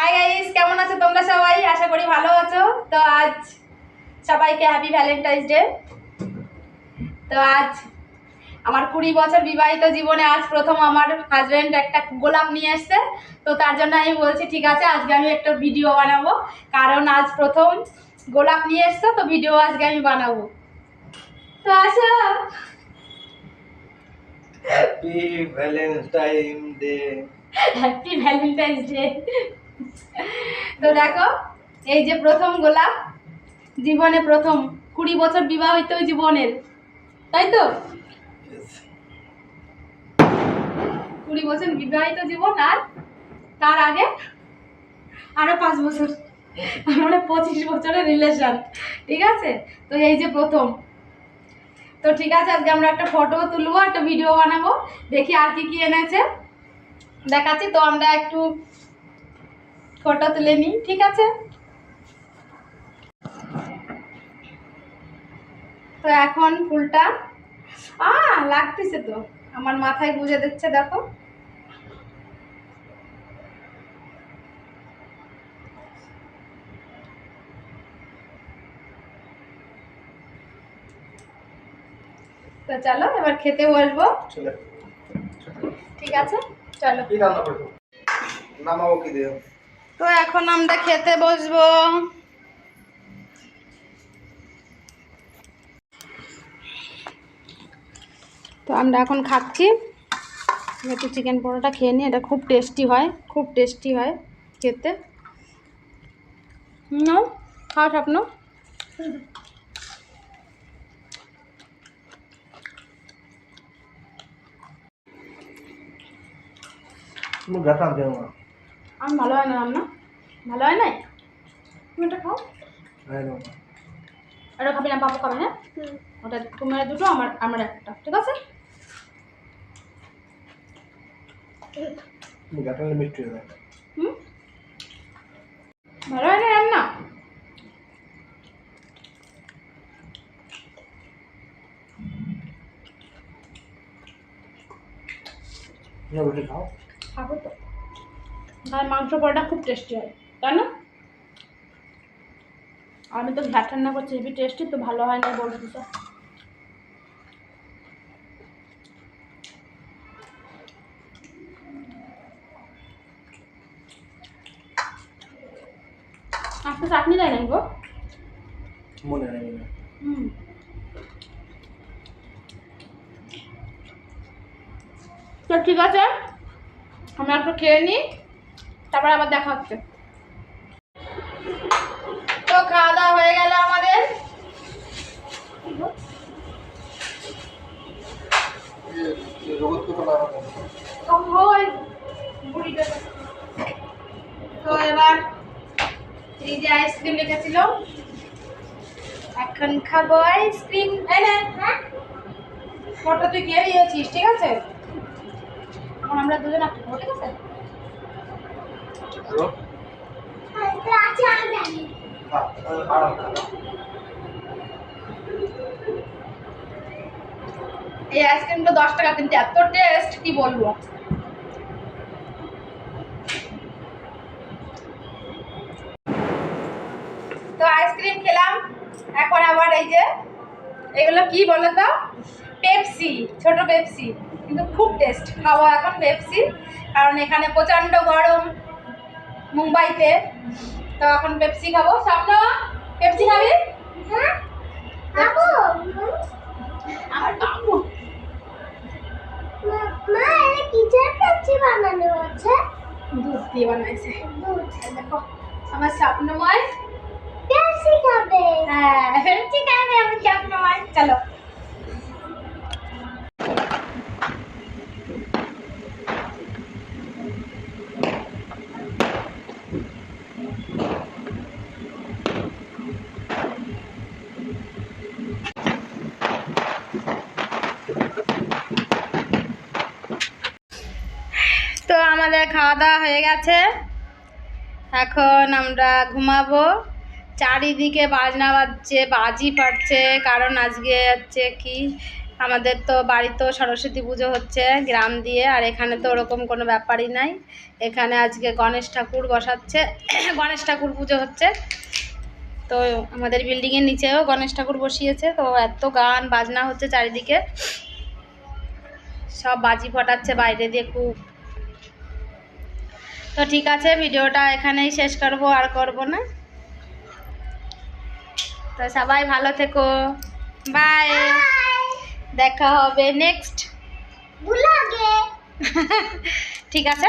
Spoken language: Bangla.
হাই গাইস কেমন আছো তোমরা সবাই? আশা করি ভালো আছো। তো আজ সবাইকে হ্যাপি ভ্যালেন্টাইন্স ডে তো আজ আমার কুড়ি বছর বিবাহিত জীবনে আজ প্রথম আমার হাজব্যান্ড একটা গোলাপ নিয়ে এসছে। তো তার জন্য আমি বলছি ঠিক আছে আজকে আমি একটা ভিডিও বানাবো। কারণ আজ প্রথম গোলাপ নিয়ে এসছে তো ভিডিও আজকে আমি বানাবো। তো আসো। Happy valentine day happy valentine's day তো দেখো, এই যে প্রথম গোলাপ, জীবনে প্রথম, কুড়ি বছর বিবাহিত জীবনের, তাই তো? কুড়ি বছর বিবাহিত জীবন আর তার আগে আরও পাঁচ বছর মানে পঁচিশ বছরের রিলেশন ঠিক আছে? তো এই যে প্রথম, তো ঠিক আছে, আজকে আমরা একটা ফটো তুলবো, একটা ভিডিও বানাবো, দেখি আর কি কি এনেছে, দেখাচ্ছি, তো আমরা একটু ফটো তুলে নিই ঠিক আছে? তো এখন ফুলটা আ লাগতেছে তো। আমার মাথায় গুজে দিচ্ছে দেখো। তো চলো এবার খেতে বসবো। ঠিক আছে? চলো। কি রান্না করব? নামাবো কি দিয়ে? তো এখন আমরা খেতে বসবো। তো আমরা এখন খাচ্ছি। একটু চিকেন পরোটা খেয়ে নিই, এটা খুব টেস্টি হয়, খুব টেস্টি হয় খেতে। নাও, খাও স্বপ্ন। তুমি গাটা আনতে আমার ভালো হয় না রান্না ভালো হয় নাই? তুমি এটা খাও। এটা খাবি না পাপু খাবে না? ওটা তোমার দুটো আমার আমার একটা ঠিক আছে? ভালো হয় না রান্না খাও। খাব তো। আর মাংস পরোটা খুব টেস্টি হয় তাই না আমি তো ঘ্যাট রান্না করছি হেবি টেস্টি তো ভালো হয় না বলছি তো আজকে চাটনি দেয় নাই গো? মনে মনে নেই। হুম। তো ঠিক আছে আমরা একটু খেয়ে নিই। তারপর আবার দেখা হচ্ছে। তো খাওয়া দাওয়া হয়ে গেল আমাদের। তো। এবার এই যে আইসক্রিম এখন ফটো তুই কে দিয়েছিস ঠিক আছে? আমরা দুজন একটা ঠিক আছে? এই আইসক্রিমটা দশ টাকা কিন্তু, এত টেস্ট কি বলব? তো আইসক্রিম খেলাম, এখন আবার এই যে কি পেপসি, ছোট পেপসি, কিন্তু খুব টেস্ট খাব এখন পেপসি, কারণ এখানে প্রচণ্ড গরম। মুম্বাইতে। তো এখন পেপসি খাব। স্বপ্ন পেপসি খাবি? হ্যাঁ খাব। আমার বাবু। মা এটা পেপসি বানানো হচ্ছে দুধ দিয়ে বানাইছে। দুধ। দেখো আমার স্বপ্নময়। পেপসি খাবে। হ্যাঁ ঠিক আছে আমার স্বপ্নময়। চলো। খাওয়া দাওয়া হয়ে গেছে। এখন আমরা ঘুমাবো। চারিদিকে বাজনা বাজছে, বাজি ফাটছে, কারণ আজকে হচ্ছে কি, আমাদের তো বাড়িতেও সরস্বতী পুজো হচ্ছে গ্রাম দিয়ে, আর এখানে তো ওরকম কোনো ব্যাপারই নাই। এখানে আজকে গণেশ ঠাকুর বসাচ্ছে, গণেশ ঠাকুর পুজো হচ্ছে। তো আমাদের বিল্ডিংয়ের নিচেও গণেশ ঠাকুর বসিয়েছে, তো এত গান বাজনা হচ্ছে চারিদিকে। সব বাজি ফটাচ্ছে বাইরে দিয়ে খুব তো ঠিক আছে ভিডিওটা এখানেই শেষ করব আর করব না। তো সবাই ভালো থেকো। বাই দেখা হবে নেক্সট ঠিক আছে?